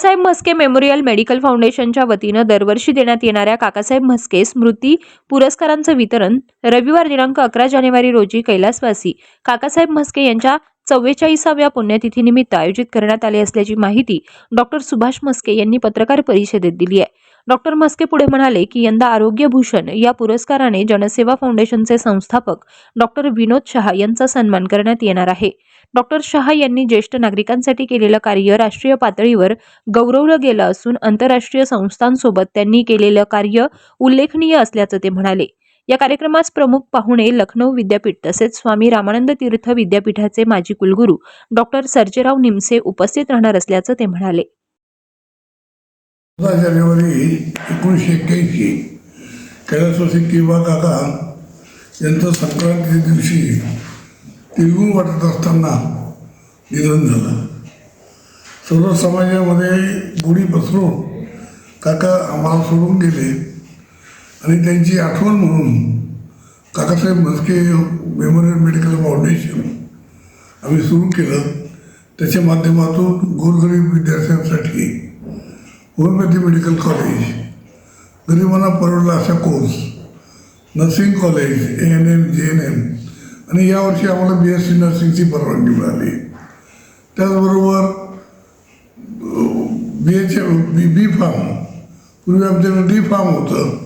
Kakasaheb Mhaske memorial medical फाउंडेशनच्या वतीनं दरवर्षी देण्यात येणाऱ्या काकासाहेब म्हस्के स्मृती पुरस्कारांचं वितरण रविवार दिनांक अकरा जानेवारी रोजी कैलासवासी काकासाहेब म्हस्के यांच्या चव्वेचाळीसाव्या पुण्यतिथीनिमित्त आयोजित करण्यात आले असल्याची माहिती डॉक्टर सुभाष म्हस्के यांनी पत्रकार परिषदेत दिली आहे. डॉक्टर मस्के पुढे म्हणाले की यंदा आरोग्यभूषण या पुरस्काराने जनसेवा फाउंडेशनचे संस्थापक डॉक्टर विनोद शहा यांचा सन्मान करण्यात येणार आहे. डॉक्टर शहा यांनी ज्येष्ठ नागरिकांसाठी केलेलं कार्य राष्ट्रीय पातळीवर गौरवलं गेलं असून आंतरराष्ट्रीय संस्थांसोबत त्यांनी केलेलं कार्य उल्लेखनीय असल्याचं ते म्हणाले. या कार्यक्रमास प्रमुख पाहुणे लखनौ विद्यापीठ तसेच स्वामी रामानंद तीर्थ विद्यापीठाचे माजी कुलगुरू डॉक्टर सर्जेराव निमसे उपस्थित राहणार असल्याचं ते म्हणाले. चौदा जानेवारी एकोणीसशे एक्क्याऐंशी. कैलासवासी किंवा काका यांचं संक्रांती दिवशी तिळगुळ वाटत असताना निधन झालं. सर्व समाजामध्ये गुढी पसरून काका आम्हाला सोडून गेले आणि त्यांची आठवण म्हणून Kakasaheb Mhaske memorial medical foundation आम्ही सुरू केलं. त्याच्या माध्यमातून गोरगरीब विद्यार्थ्यांसाठी होमिओपॅथी मेडिकल कॉलेज गरिबांना परवडला असा course nursing college A N M J N M आणि यावर्षी आम्हाला बी एस सी नर्सिंगची परवानगी मिळाली. त्याचबरोबर बी एच बी बी फार्म पूर्वी आमच्याकडे डी फार्म होतं.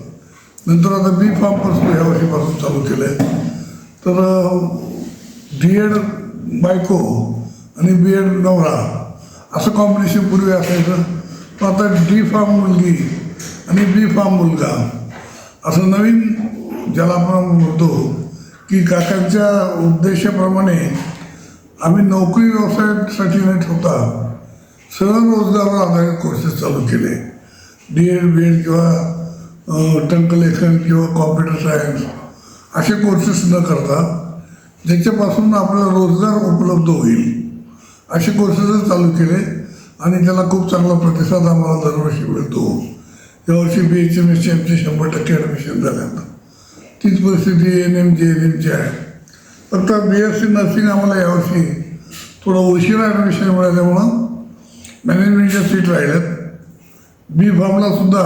नंतर आता बी फार्मपासून ह्या वर्षीपासून चालू केलं आहे तर डी एड बायको आणि बी एड नवरा असं कॉम्बिनेशन पूर्वी असायचं. आता डी फार्म मुलगी. आणि बी फार्म मुलगा. असं नवीन ज्याला आपण म्हणतो की काकांच्या उद्देशाप्रमाणे आम्ही नोकरी व्यवसायासाठी न ठेवता. स्वयंरोजगारावर आधारित कोर्सेस चालू केले. डी एड बी एड किंवा टंकलेखन किंवा कॉम्प्युटर सायन्स असे कोर्सेस न करता ज्याच्यापासून आपला रोजगार उपलब्ध होईल असे कोर्सेसच चालू केले. आणि त्याला खूप चांगला प्रतिसाद आम्हाला दरवर्षी मिळतो. यावर्षी बी एच एम एसची आमचे शंभर टक्के ॲडमिशन झाल्यानं. तीच परिस्थिती एन एम जे एन एमची आहे. फक्त बी एस सी नर्सिंग आम्हाला यावर्षी थोडं उशिरा ॲडमिशन मिळाल्यामुळं मॅनेजमेंटच्या सीट राहिल्यात. बी फॉर्मला सुद्धा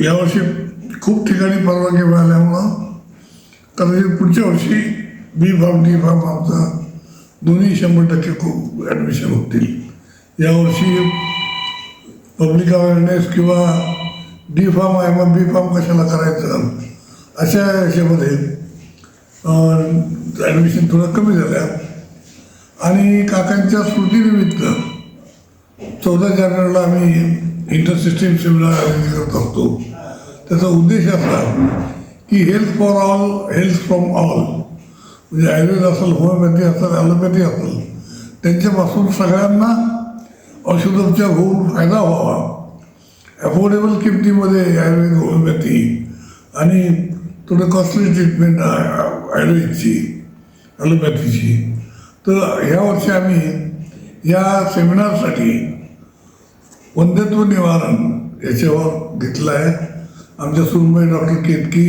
यावर्षी खूप ठिकाणी परवानगी मिळाल्यामुळं कदाचित पुढच्या वर्षी बी फॉर्म डी फॉर्म आमचा दोन्ही शंभर टक्के खूप ॲडमिशन होतील. यावर्षी पब्लिक अवेअरनेस किंवा डी फार्म आहे मग बी फार्म कशाला करायचं? अशा याच्यामध्ये ॲडमिशन थोडं कमी झाल्या. आणि काकांच्या स्मृतीनिमित्त चौदा जानेवारीला आम्ही इंटर सिस्टीम सेमिनार आयोजित करत असतो त्याचा उद्देश असा की health for all health from all म्हणजे आयुर्वेद असेल होमिओपॅथी असेल ॲलोपॅथी असेल त्यांच्यापासून सगळ्यांना औषधांचा होऊन फायदा व्हावा. अफोर्डेबल किमतीमध्ये आयुर्वेद होमिओपॅथी आणि थोडं कॉस्टली ट्रीटमेंट आयुर्वेदची ॲलोपॅथीची तर ह्या वर्षी आम्ही या सेमिनारसाठी वंध्यत्व निवारण याच्यावर घेतलं आहे. आमच्या सुरमई डॉक्टर केतकी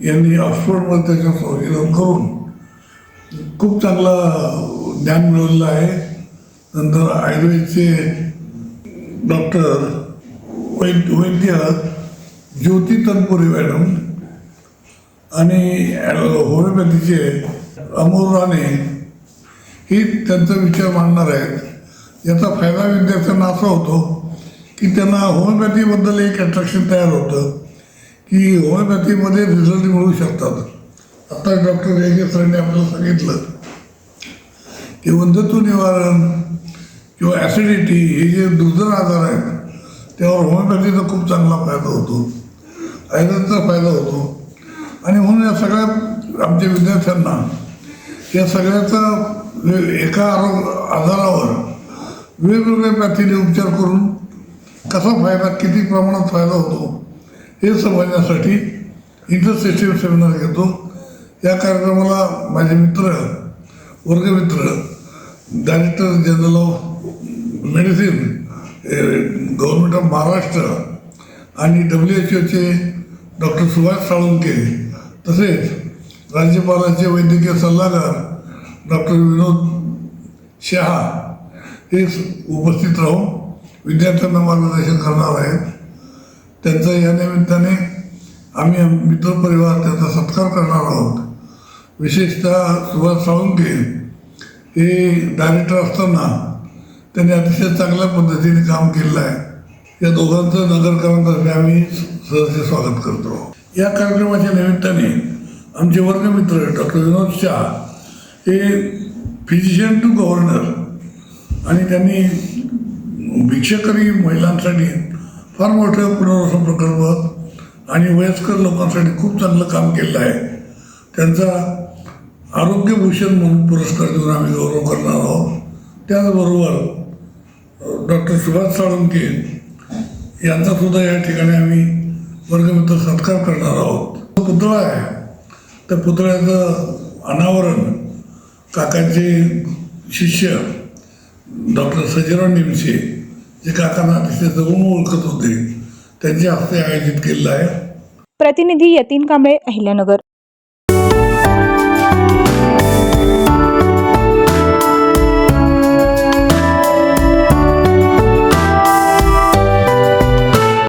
यांनी ऑक्सफोर्डमध्ये त्याच्यावर संशोधन करून खूप चांगलं ज्ञान मिळवलेलं आहे. नंतर आयुर्वेदचे डॉक्टर वैद्य वैद्य ज्योती तनपुरे मॅडम आणि होमिओपॅथीचे अमोल राणे ही त्यांचा विचार मांडणार आहेत. याचा फायदा विद्यार्थ्यांना असा होतो की त्यांना होमिओपॅथीबद्दल एक अट्रॅक्शन तयार होतं की होमिओपॅथीमध्ये रिझल्ट मिळू शकतात. आता डॉक्टर रेगे सरांनी आपल्याला सांगितलं की वंधत्व निवारण किंवा ॲसिडिटी हे जे दुर्धर आजार आहेत त्यावर होमिओपॅथीचा खूप चांगला फायदा होतो. आयुर्वेदाचा फायदा होतो. आणि म्हणून या सगळ्या आमच्या विद्यार्थ्यांना या सगळ्याचा वे- एका आरो आजारावर वेगवेगळ्या पॅथीने उपचार करून कसा फायदा किती प्रमाणात फायदा होतो हे समजण्यासाठी इंटरसिस्टीम सेमिनार घेतो. या कार्यक्रमाला माझे मित्र वर्गमित्र director general of medicine government of Maharashtra आणि डब्ल्यू एच ओचे डॉक्टर सुभाष साळुंके तसेच राज्यपालाचे वैद्यकीय सल्लागार डॉक्टर विनोद शहा हे उपस्थित राहून विद्यार्थ्यांना मार्गदर्शन करणार आहेत. त्यांचा या निमित्ताने आम्ही मित्रपरिवार त्यांचा सत्कार करणार आहोत. विशेषतः सुभाष साळुंके हे डायरेक्टर असताना त्यांनी अतिशय चांगल्या पद्धतीने काम केलेलं आहे. या दोघांचं नगरकरांतर्फे आम्ही सहर्ष स्वागत करतो. या कार्यक्रमाच्या निमित्ताने आमचे वर्गमित्र डॉक्टर विनोद शाह हे फिजिशियन टू गव्हर्नर आणि त्यांनी भिक्षकरी महिलांसाठी फार मोठं पुनर्वसन प्रकल्प आणि वयस्कर लोकांसाठी खूप चांगलं काम केलं आहे. त्यांचा आरोग्यभूषण म्हणून पुरस्कार देऊन आम्ही गौरव करणार आहोत. त्याचबरोबर डॉक्टर सुभाष साळुंके यांचा सुद्धा या ठिकाणी आम्ही वर्गमित्र सत्कार करणार आहोत. तो पुतळा आहे त्या पुतळ्याचं अनावरण काकांचे शिष्य डॉक्टर सजीराव निमसे जे काकांना अतिशय जवळून ओळखत होते त्यांच्या हस्ते आयोजित केलेलं आहे. प्रतिनिधी यतीन कांबळे अहिल्यानगर.